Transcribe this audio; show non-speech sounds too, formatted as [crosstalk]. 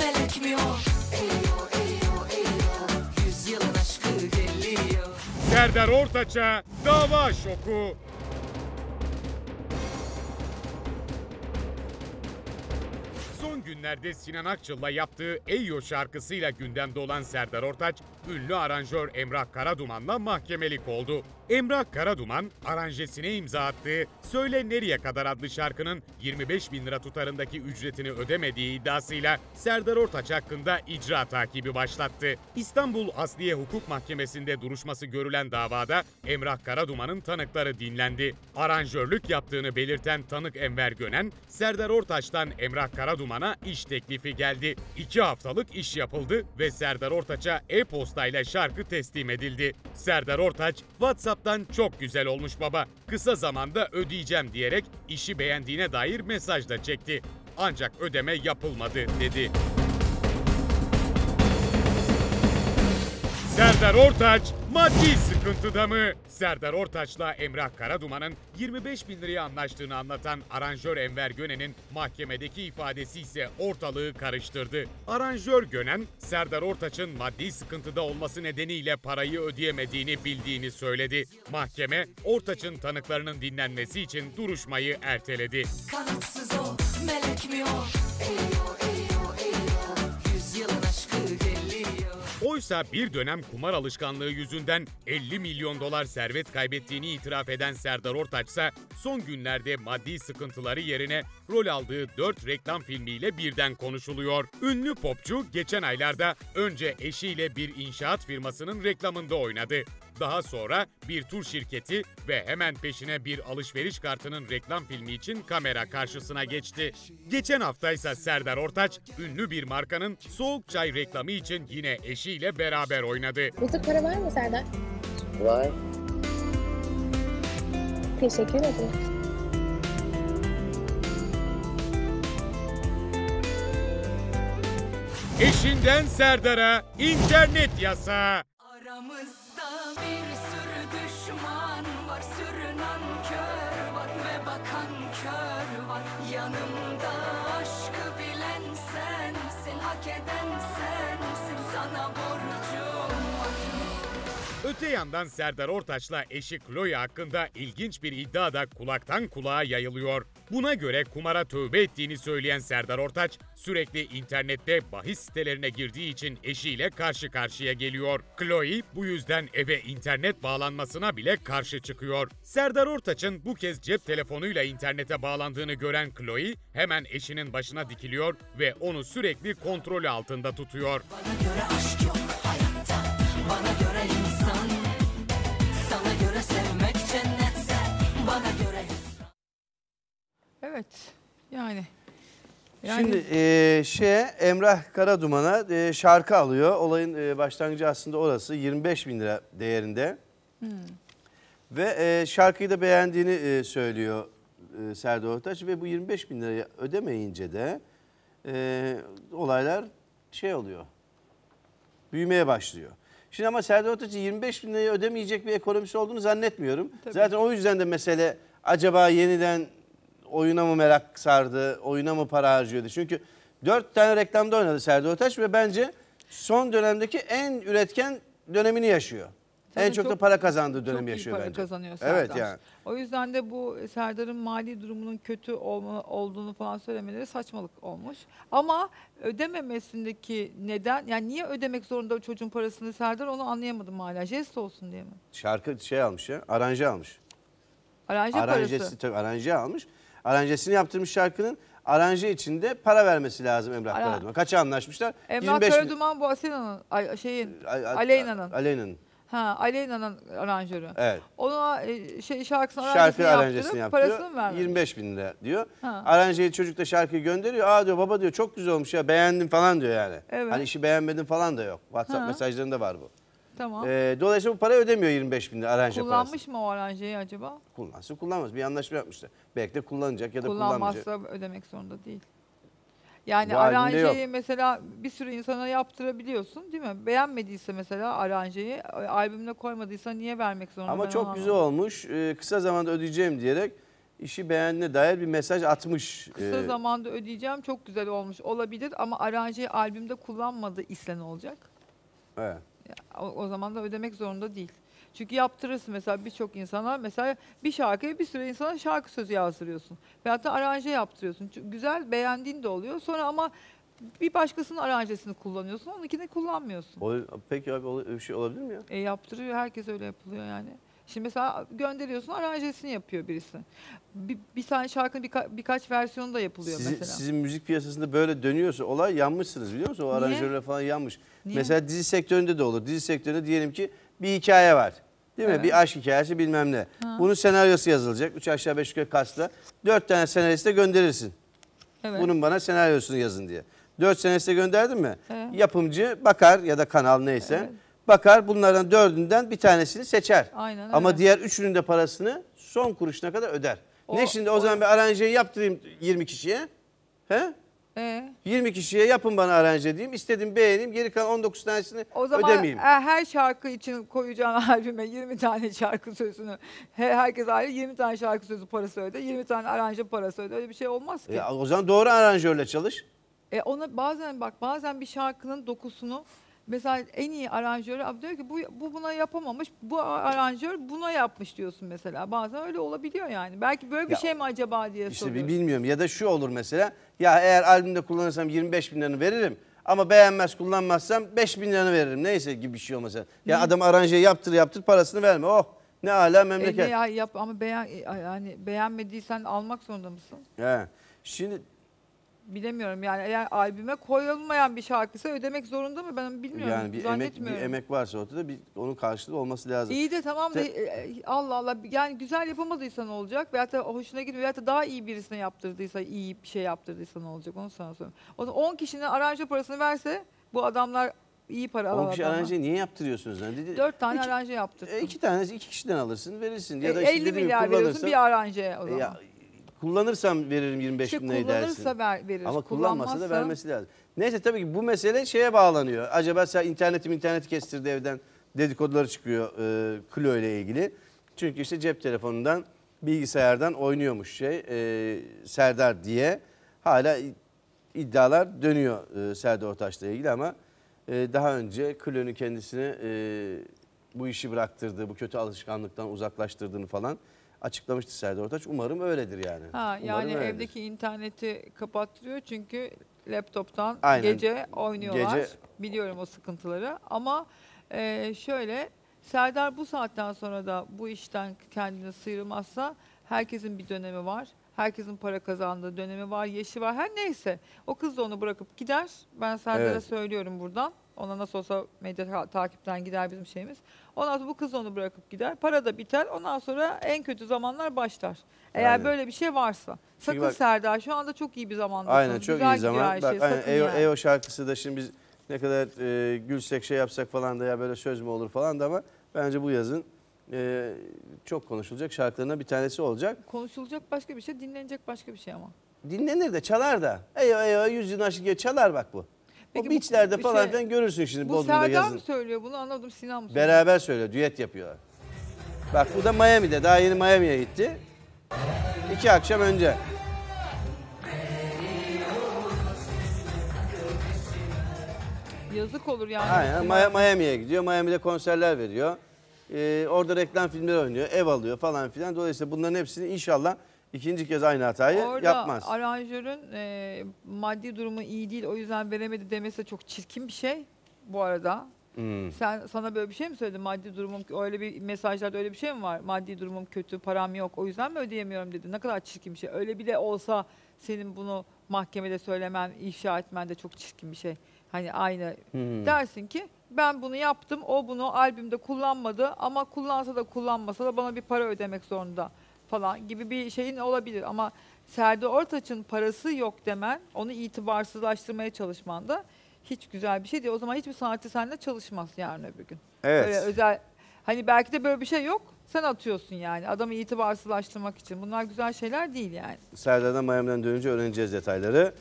melek Serdar Ortaç'a dava şoku. Günlerde Sinan Akçıl'la yaptığı Eyyo şarkısıyla gündemde olan Serdar Ortaç, ünlü aranjör Emrah Karaduman'la mahkemelik oldu. Emrah Karaduman, aranjesine imza attığı Söyle Nereye Kadar adlı şarkının 25 bin lira tutarındaki ücretini ödemediği iddiasıyla Serdar Ortaç hakkında icra takibi başlattı. İstanbul Asliye Hukuk Mahkemesi'nde duruşması görülen davada Emrah Karaduman'ın tanıkları dinlendi. Aranjörlük yaptığını belirten tanık Enver Gönen, Serdar Ortaç'tan Emrah Karaduman'a iş teklifi geldi. İki haftalık iş yapıldı ve Serdar Ortaç'a e-postayla şarkı teslim edildi. Serdar Ortaç, WhatsApp'tan çok güzel olmuş baba, kısa zamanda ödeyeceğim diyerek işi beğendiğine dair mesaj da çekti. Ancak ödeme yapılmadı dedi. Serdar Ortaç maddi sıkıntıda mı? Serdar Ortaç'la Emrah Karaduman'ın 25 bin liraya anlaştığını anlatan aranjör Enver Gönen'in mahkemedeki ifadesi ise ortalığı karıştırdı. Aranjör Gönen, Serdar Ortaç'ın maddi sıkıntıda olması nedeniyle parayı ödeyemediğini bildiğini söyledi. Mahkeme, Ortaç'ın tanıklarının dinlenmesi için duruşmayı erteledi. Kanatsız o melek mi o? Eyo Oysa bir dönem kumar alışkanlığı yüzünden 50 milyon dolar servet kaybettiğini itiraf eden Serdar Ortaç ise son günlerde maddi sıkıntıları yerine rol aldığı 4 reklam filmiyle birden konuşuluyor. Ünlü popçu geçen aylarda önce eşiyle bir inşaat firmasının reklamında oynadı. Daha sonra bir tur şirketi ve hemen peşine bir alışveriş kartının reklam filmi için kamera karşısına geçti. Geçen hafta ise Serdar Ortaç ünlü bir markanın soğuk çay reklamı için yine eşiyle beraber oynadı. Bozuk para var mı Serdar? Var. Teşekkür ederim. Eşinden Serdar'a internet yasağı. Aramızda bir sürü düşman var Sürünen kör var ve bakan kör var. Yanımda aşkı bilen sensin Hak eden sensin. Sana borcum var. Öte yandan Serdar Ortaç'la eşi Chloe hakkında ilginç bir iddia da kulaktan kulağa yayılıyor. Buna göre kumara tövbe ettiğini söyleyen Serdar Ortaç, sürekli internette bahis sitelerine girdiği için eşiyle karşı karşıya geliyor. Chloe bu yüzden eve internet bağlanmasına bile karşı çıkıyor. Serdar Ortaç'ın bu kez cep telefonuyla internete bağlandığını gören Chloe hemen eşinin başına dikiliyor ve onu sürekli kontrolü altında tutuyor. Bana göre aşk yok Evet. Yani. Yani Şimdi e, şeye Emrah Karaduman'a e, şarkı alıyor. Olayın e, başlangıcı aslında orası 25 bin lira değerinde. Ve e, şarkıyı da beğendiğini e, söylüyor e, Serdar Ortaç ve bu 25 bin lirayı ödemeyince de e, olaylar şey oluyor. Büyümeye başlıyor. Şimdi ama Serdar Ortaç'ın 25 bin lirayı ödemeyecek bir ekonomisi olduğunu zannetmiyorum. Tabii. Zaten o yüzden de mesele acaba yeniden oyuna mı merak sardı, oyuna mı para harcıyordu? Çünkü 4 tane reklamda oynadı Serdar Ortaç ve bence son dönemdeki en üretken dönemini yaşıyor. en Tabii çok, da çok- para kazandığı çok dönemi iyi yaşıyor para bence. kazanıyor Serdar. Evet yani. O yüzden de bu Serdar'ın mali durumunun kötü olma, olduğunu falan söylemeleri saçmalık olmuş. Ama ödememesindeki neden, yani niye ödemek zorunda çocuğun parasını Serdar onu anlayamadım hala. Jest olsun diye mi? Şarkı şey almış ya, aranje almış. Aranje Aranjesi parası. tabii aranje almış. Aranjesini yaptırmış şarkının. Aranje için de para vermesi lazım Emrah Ara- Karaduman. Kaça anlaşmışlar? Emrah 25 bin- Karaduman bu Asena'nın, ay- şeyin, Aleyna'nın. Aleyna'nın. Ha, Aleyna'nın aranjörü. Evet. Ona e, şey şarkısını Şarkı aranjesini yaptırıp yaptırıyor. parasını mı vermemiş? 25 bin lira diyor. Ha. Aranjeyi çocuk da şarkıyı gönderiyor. Aa diyor baba diyor çok güzel olmuş ya beğendim falan diyor yani. Evet. Hani işi beğenmedim falan da yok. WhatsApp Ha. mesajlarında var bu. Tamam. Ee, dolayısıyla bu parayı ödemiyor 25 bin lira aranje Kullanmış parası. mı o aranjeyi acaba? Kullansın kullanmaz. Bir anlaşma yapmışlar. Belki de kullanacak ya da kullanmayacak. Kullanmazsa ödemek zorunda değil. Yani Bu halinde aranjeyi mesela bir sürü insana yaptırabiliyorsun değil mi? Beğenmediyse mesela aranjeyi albümüne koymadıysa niye vermek zorunda? Ama Ben çok onu güzel anlamadım. olmuş. Ee, kısa zamanda ödeyeceğim diyerek işi beğendiğine dair bir mesaj atmış. Kısa Ee, zamanda ödeyeceğim çok güzel olmuş olabilir ama aranjeyi albümde kullanmadı ise ne olacak? evet. O, o zaman da ödemek zorunda değil. Çünkü yaptırırsın mesela birçok insana mesela bir şarkıya bir sürü insana şarkı sözü yazdırıyorsun. Veyahut da aranje yaptırıyorsun. Çünkü güzel beğendiğin de oluyor. Sonra ama bir başkasının aranjesini kullanıyorsun. Onunkini kullanmıyorsun. Ol- peki abi öyle bir şey olabilir mi ya? E yaptırıyor. Herkes öyle yapılıyor yani. Şimdi mesela gönderiyorsun aranjesini yapıyor birisi. Bir, bir tane şarkının birka- birkaç versiyonu da yapılıyor Sizin, mesela. sizin müzik piyasasında böyle dönüyorsa olay yanmışsınız biliyor musun? O Niye? aranjörler falan yanmış. Niye? Mesela dizi sektöründe de olur. Dizi sektöründe diyelim ki bir hikaye var. Değil mi? Evet. Bir aşk hikayesi bilmem ne. Bunun senaryosu yazılacak. Üç aşağı beş yukarı kasla. Dört tane senariste gönderirsin. Evet. Bunun bana senaryosunu yazın diye. Dört senariste gönderdin mi? Evet. Yapımcı bakar ya da kanal neyse. Evet. Bakar bunlardan dördünden bir tanesini seçer. Aynen Ama öyle. diğer üçünün de parasını son kuruşuna kadar öder. O- ne şimdi o, o- zaman bir aranjeyi yaptırayım 20 kişiye. He? E, 20 kişiye yapın bana aranje diyeyim. İstedim beğeneyim. Geri kalan 19 tanesini O zaman ödemeyeyim. e, her şarkı için koyacağın [laughs] albüme 20 tane şarkı sözünü he- herkes ayrı 20 tane şarkı sözü parası öde, 20 tane aranje parası öde. Öyle bir şey olmaz ki. E, o zaman doğru aranjörle çalış. E ona bazen bak bazen bir şarkının dokusunu mesela en iyi aranjörü diyor ki bu, bu buna yapamamış. Bu aranjör buna yapmış diyorsun mesela. Bazen öyle olabiliyor yani. Belki böyle bir Ya, şey mi acaba diye İşte soruyorsun. bilmiyorum. Ya da şu olur mesela. Ya eğer albümde kullanırsam 25 bin liranı veririm. Ama beğenmez kullanmazsam 5 bin liranı veririm. Neyse gibi bir şey olmasa. Ya adam aranjeyi yaptır yaptır parasını verme. Oh ne ala E memleket. ne ya yap ama beğen e, yani beğenmediysen almak zorunda mısın? He. Şimdi Bilemiyorum yani eğer albüme koyulmayan bir şarkıysa ödemek zorunda mı ben bilmiyorum. yani bir emek, bir emek varsa ortada bir onun karşılığı olması lazım. İyi de tamam da Te- e, e, Allah Allah yani güzel yapamadıysa ne olacak? Veyahut da hoşuna gitmiyor veyahut da daha iyi birisine yaptırdıysa iyi bir şey yaptırdıysa ne olacak onu sana söyleyeyim. O zaman 10 kişinin aranje parasını verse bu adamlar iyi para alan 10 kişi aranjeyi niye yaptırıyorsunuz? Yani dedi, 4 tane iki, aranje yaptırsın. e, iki tanesi iki kişiden alırsın verirsin. E, Ya da işte 50 dediğim gibi milyar veriyorsun bir aranjeye o E, zaman. ya, kullanırsam veririm 25 işte bin lirayı dersin. kullanırsa ver, verir. Ama kullanmasa da Kullanmazsa- vermesi lazım. Neyse tabii ki bu mesele şeye bağlanıyor. Acaba sen internetim interneti kestirdi evden dedikoduları çıkıyor e, Clio ile ilgili. Çünkü işte cep telefonundan bilgisayardan oynuyormuş şey e, Serdar diye. Hala iddialar dönüyor e, Serdar Ortaç'la ilgili ama e, daha önce Clio'nun kendisine e, bu işi bıraktırdığı, bu kötü alışkanlıktan uzaklaştırdığını falan açıklamıştı Serdar Ortaç. Umarım öyledir yani. Ha, Umarım yani öyledir. evdeki interneti kapattırıyor çünkü laptoptan Aynen. gece oynuyorlar. Gece- Biliyorum o sıkıntıları ama e, şöyle Serdar bu saatten sonra da bu işten kendini sıyrılmazsa herkesin bir dönemi var. Herkesin para kazandığı dönemi var, yaşı var. Her neyse o kız da onu bırakıp gider. Ben Serdar'a Evet. söylüyorum buradan. Ona nasıl olsa medya ta- takipten gider bizim şeyimiz. Ondan sonra bu kız onu bırakıp gider. Para da biter. Ondan sonra en kötü zamanlar başlar. Eğer Aynen. böyle bir şey varsa. Sakın bak- Serdar şu anda çok iyi bir zamandasın. Aynen çok iyi zaman. Bak şey. aynen EO. EO şarkısı da şimdi biz ne kadar e, gülsek şey yapsak falan da ya böyle söz mü olur falan da ama bence bu yazın e, çok konuşulacak şarkılarından bir tanesi olacak. Konuşulacak başka bir şey, dinlenecek başka bir şey ama. Dinlenir de çalar da. EO EO yüzün aşık diye çalar bak bu. Peki o bu- beachlerde bir falan şey- filan görürsün şimdi Bu Bodrum'da Serdar yazın. mı söylüyor bunu anladım Sinan mı söylüyor? Beraber söylüyor, düet yapıyorlar. Bak bu da Miami'de, daha yeni Miami'ye gitti. İki akşam önce. Yazık olur yani. Aynen Mi- Miami'ye gidiyor. Miami'de konserler veriyor. Ee, orada reklam filmleri oynuyor. Ev alıyor falan filan. Dolayısıyla bunların hepsini inşallah ikinci kez aynı hatayı Orada yapmaz. aranjörün e, maddi durumu iyi değil o yüzden veremedi demesi de çok çirkin bir şey bu arada. Hmm. Sen sana böyle bir şey mi söyledi? Maddi durumum öyle bir mesajlarda öyle bir şey mi var? Maddi durumum kötü, param yok. O yüzden mi ödeyemiyorum dedi. Ne kadar çirkin bir şey. Öyle bile olsa senin bunu mahkemede söylemen, ifşa etmen de çok çirkin bir şey. Hani aynı Hmm. dersin ki ben bunu yaptım. O bunu albümde kullanmadı ama kullansa da kullanmasa da bana bir para ödemek zorunda falan gibi bir şeyin olabilir ama Serdar Ortaç'ın parası yok demen, onu itibarsızlaştırmaya çalışman da hiç güzel bir şey değil. O zaman hiçbir sanatçı seninle çalışmaz yarın öbür gün. Evet. Öyle özel hani belki de böyle bir şey yok. Sen atıyorsun yani adamı itibarsızlaştırmak için. Bunlar güzel şeyler değil yani. Serdar'dan Miami'den dönünce öğreneceğiz detayları.